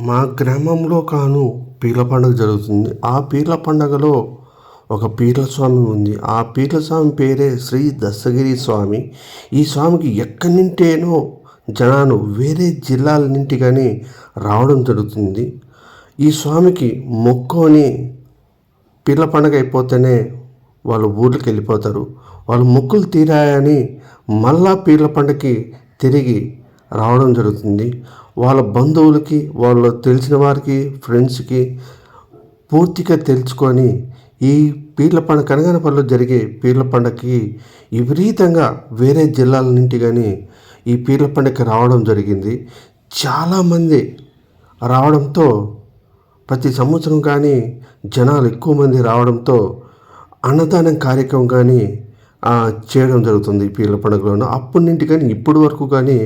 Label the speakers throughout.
Speaker 1: మా గ్రామంలో కాను పీర్ల పండుగ జరుగుతుంది. ఆ పీర్ల పండుగలో ఒక పీర్ల స్వామి ఉంది. ఆ పీర్ల స్వామి పేరే శ్రీ దస్తగిరి స్వామి. ఈ స్వామికి ఎక్కడి నుంటేనో జనాలు వేరే జిల్లాల నుండి కానీ రావడం జరుగుతుంది. ఈ స్వామికి మొక్కుని పీర్ల పండుగ అయిపోతేనే వాళ్ళు ఊర్లకు వెళ్ళిపోతారు. వాళ్ళు మొక్కులు తీరాయని మళ్ళా పీర్ల పండుగకి తిరిగి రావడం జరుగుతుంది. వాళ్ళ బంధువులకి వాళ్ళు తెలిసిన వారికి ఫ్రెండ్స్కి పూర్తిగా తెలుసుకొని ఈ పీర్ల పండుగ కనగనపల్లిలో జరిగే పీర్ల పండుగకి విపరీతంగా వేరే జిల్లాల నుండి కానీ ఈ పీర్ల పండుగకి రావడం జరిగింది. చాలామంది రావడంతో ప్రతి సంవత్సరం కానీ జనాలు ఎక్కువ మంది రావడంతో అన్నదానం కార్యక్రమం కానీ చేయడం జరుగుతుంది పీర్ల పండుగలోను. అప్పటి నుండి కానీ ఇప్పటి వరకు కానీ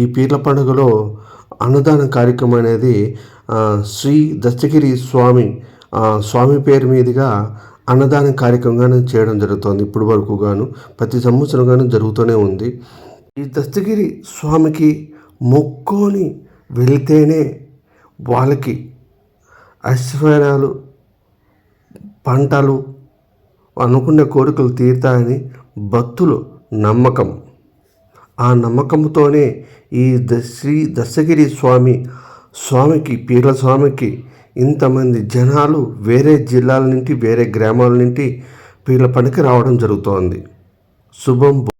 Speaker 1: ఈ పీర్ల పండుగలో అన్నదాన కార్యక్రమం అనేది శ్రీ దస్తగిరి స్వామి స్వామి పేరు మీదుగా అన్నదాన కార్యక్రమంగానే చేయడం జరుగుతుంది. ఇప్పటి వరకు గాను ప్రతి సంవత్సరం గాను జరుగుతూనే ఉంది. ఈ దస్తగిరి స్వామికి మొక్కొని వెళితేనే వాళ్ళకి ఐశ్వర్యాలు పంటలు అనుకున్న కోరికలు తీరుతాయని భక్తులు నమ్మకం. ఆ నమ్మకంతోనే ఈ శ్రీ దశగిరి స్వామి స్వామికి పీర్ల స్వామికి ఇంతమంది జనాలు వేరే జిల్లాల నుండి వేరే గ్రామాల నుండి పీర్ల పనికి రావడం జరుగుతోంది. శుభం